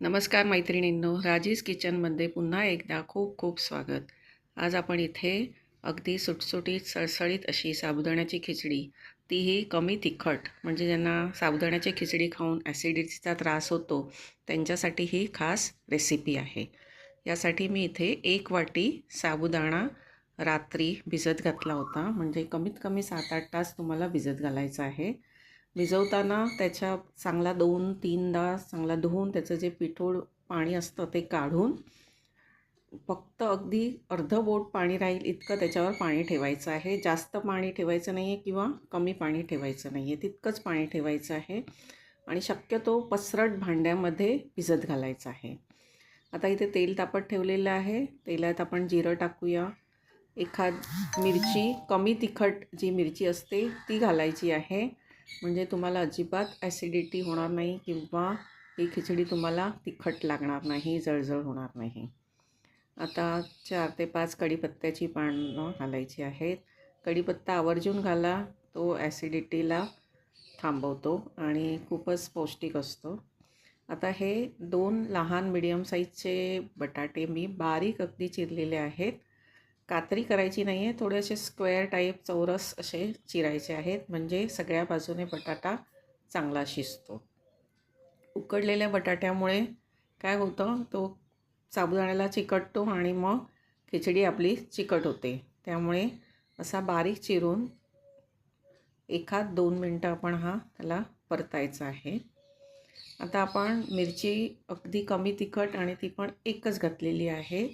नमस्कार मैत्रिणींनो राजीज किचनमध्ये पुन्हा एकदा खूप खूप स्वागत. आज आपण इथे अगदी सुटसुटीत सळसळीत अशी साबुदाण्याची खिचडी. तीही कमी तिखट म्हणजे ज्यांना साबुदाण्याची खिचडी खाऊन ॲसिडिटीचा त्रास होतो त्यांच्यासाठी ही खास रेसिपी आहे. यासाठी मी इथे एक वाटी साबुदाणा रात्री भिजत घातला होता. म्हणजे कमीत कमी सात आठ तास तुम्हाला भिजत घालायचं आहे. भिजवताना त्याच्या चांगला दोन तीनदा चांगला धुवून त्याचं जे पिठोळ पाणी असतं ते काढून फक्त अगदी अर्ध बोट पाणी राहील इतकं त्याच्यावर पाणी ठेवायचं आहे. जास्त पाणी ठेवायचं नाही आहे किंवा कमी पाणी ठेवायचं नाही आहे तितकंच पाणी ठेवायचं आहे आणि शक्यतो पसरट भांड्यामध्ये भिजत घालायचं आहे. आता इथे तेल तापत ठेवलेलं आहे. तेलात आपण जिरं टाकूया. एखाद मिरची कमी तिखट जी मिरची असते ती घालायची आहे. म्हणजे तुम्हाला अजिबात ॲसिडिटी होणार नाही किंवा ही खिचडी तुम्हाला तिखट लागणार नाही जळजळ होणार नाही. आता चार ते पाच कढीपत्त्याची पानं घालायची आहेत. कढीपत्ता आवर्जून घाला तो ॲसिडिटीला थांबवतो आणि खूपच पौष्टिक असतो. आता हे दोन लहान मिडियम साईजचे बटाटे मी बारीक अगदी चिरलेले आहेत. कात्री करायची नाही आहे थोडे असे स्क्वेअर टाईप चौरस असे चिरायचे आहेत. म्हणजे सगळ्या बाजूने बटाटा चांगला शिजतो. उकडलेल्या बटाट्यामुळे काय होतं? तो साबुदाण्याला चिकटतो आणि मग खिचडी आपली चिकट होते. त्यामुळे असा बारीक चिरून एखाद दोन मिनटं आपण हा त्याला परतायचा आहे. आता आपण मिरची अगदी कमी तिखट आणि ती पण एकच घातलेली आहे.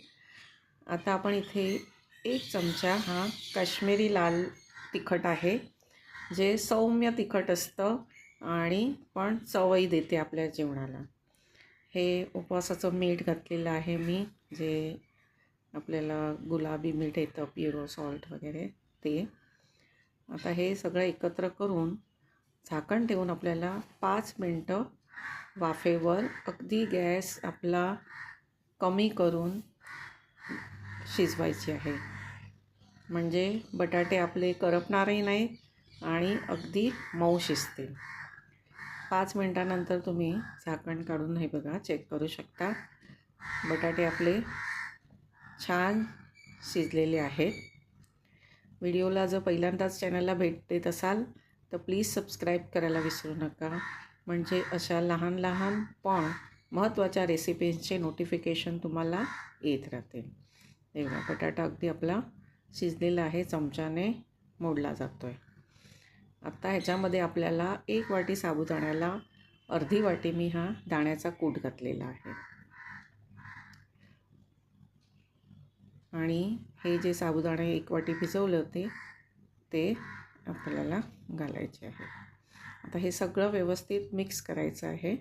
आता आपण इथे एक चमचा हा काश्मीरी लाल तिखट आहे जे सौम्य तिखट असतं आणि पण चवही देते आपल्या जेवणाला. हे उपवासाचं मीठ घातलेलं आहे मी जे आपल्याला गुलाबी मीठ येतं प्युरो सॉल्ट वगैरे ते. आता हे सगळं एकत्र करून झाकण ठेवून आपल्याला पाच मिनटं वाफेवर अगदी गॅस आपला कमी करून शिजवायची आहे. म्हणजे बटाटे आपले करपणारही नाहीत आणि अगदी मऊ शिजतील. पाच मिनटानंतर तुम्ही झाकण काढून हे बघा चेक करू शकता. बटाटे आपले छान शिजलेले आहेत. व्हिडिओला जर पहिल्यांदाच चॅनलला भेट देत असाल तर प्लीज सबस्क्राईब करायला विसरू नका. म्हणजे अशा लहान लहान पण महत्त्वाच्या रेसिपीजचे नोटिफिकेशन तुम्हाला येत राहते तेव्हा बटाटा अगदी आपला शिजलेला आहे चमच्याने मोडला जातो आहे आत्ता ह्याच्यामध्ये आपल्याला एक वाटी साबुदाण्याला अर्धी वाटी मी हा दाण्याचा कूट घातलेला आहे. आणि हे जे साबुदाणे एक वाटी भिजवले होते ते आपल्याला घालायचे आहे. आता हे सगळं व्यवस्थित मिक्स करायचं आहे.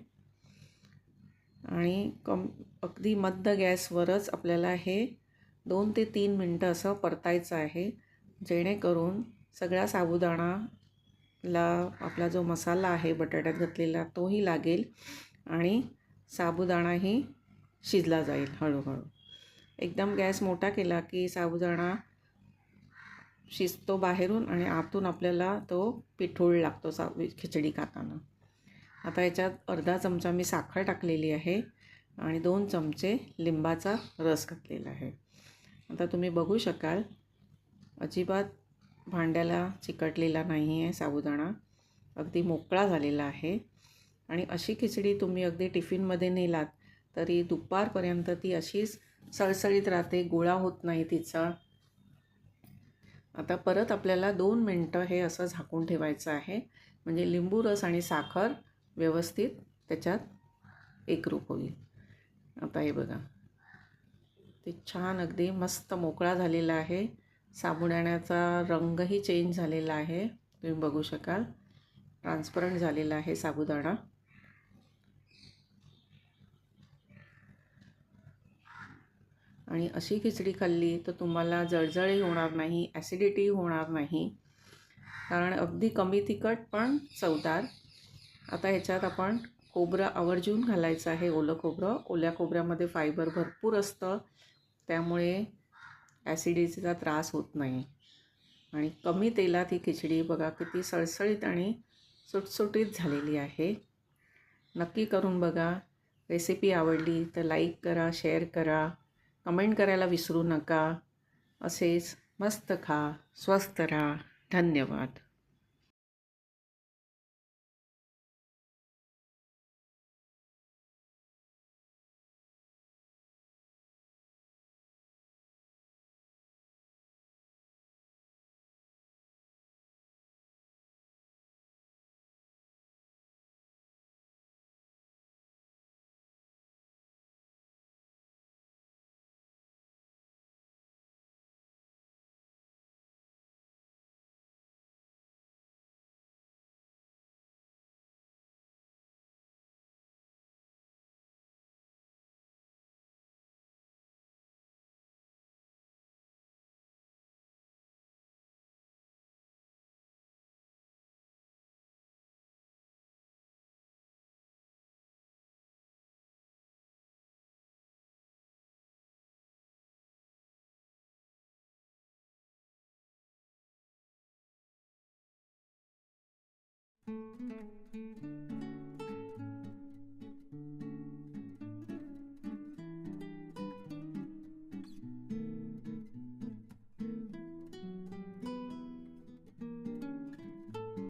आणि कम अगदी मध्य गॅसवरच आपल्याला हे दोन ते तीन मिनटं असं परतायचं आहे जेणेकरून सगळ्या साबुदाणाला आपला जो मसाला आहे बटाट्यात घातलेला तोही लागेल आणि साबुदाणाही शिजला जाईल हळूहळू. एकदम गॅस मोठा केला की साबुदाणा शिजतो बाहेरून आणि आतून आपल्याला तो पिठोळ लागतो सा खिचडी खाताना. आता याच्यात अर्धा चमचा मी साखर टाकलेली आहे आणि दोन चमचे लिंबाचा रस घातलेला आहे. आता तुम्ही बघू शकाल. अजिबात भांड्याला चिकटलेला नाही आहे साबुदाणा. अगदी मोकळा झालेला आहे. आणि अशी खिचडी तुम्ही अगदी टिफिनमध्ये नेलात तरी दुपारपर्यंत ती अशीच सळसळीत राहते गोळा होत नाही तिचा. आता परत आपल्याला दोन मिनटं हे असं झाकून ठेवायचं आहे. म्हणजे लिंबू रस आणि साखर व्यवस्थित त्याच्यात एकरूप होईल. आता हे बघा. ते छान अगदी मस्त मोकळा झालेला आहे. साबुदाण्याचा रंगही चेंज झालेला आहे. तुम्ही बघू शकाल. ट्रान्सपरंट झालेला आहे साबुदाणा. आणि अशी खिचडी खाल्ली तर तुम्हाला जळजळही होणार नाही ॲसिडिटी होणार नाही. कारण अगदी कमी तिखट पण चवदार. आता ह्याच्यात आपण खोबरं आवर्जून घालायचं आहे ओलं खोबरं. ओल्या खोबऱ्यामध्ये फायबर भरपूर असतं. त्यामुळे ॲसिडिटीचा त्रास होत नाही. आणि कमी तेलात ही खिचडी बघा किती सळसळीत आणि सुटसुटीत झालेली आहे. नक्की करून बघा. रेसिपी आवडली तर लाईक करा शेअर करा. कमेंट करायला विसरू नका. असेच मस्त खा स्वस्त राहा. धन्यवाद.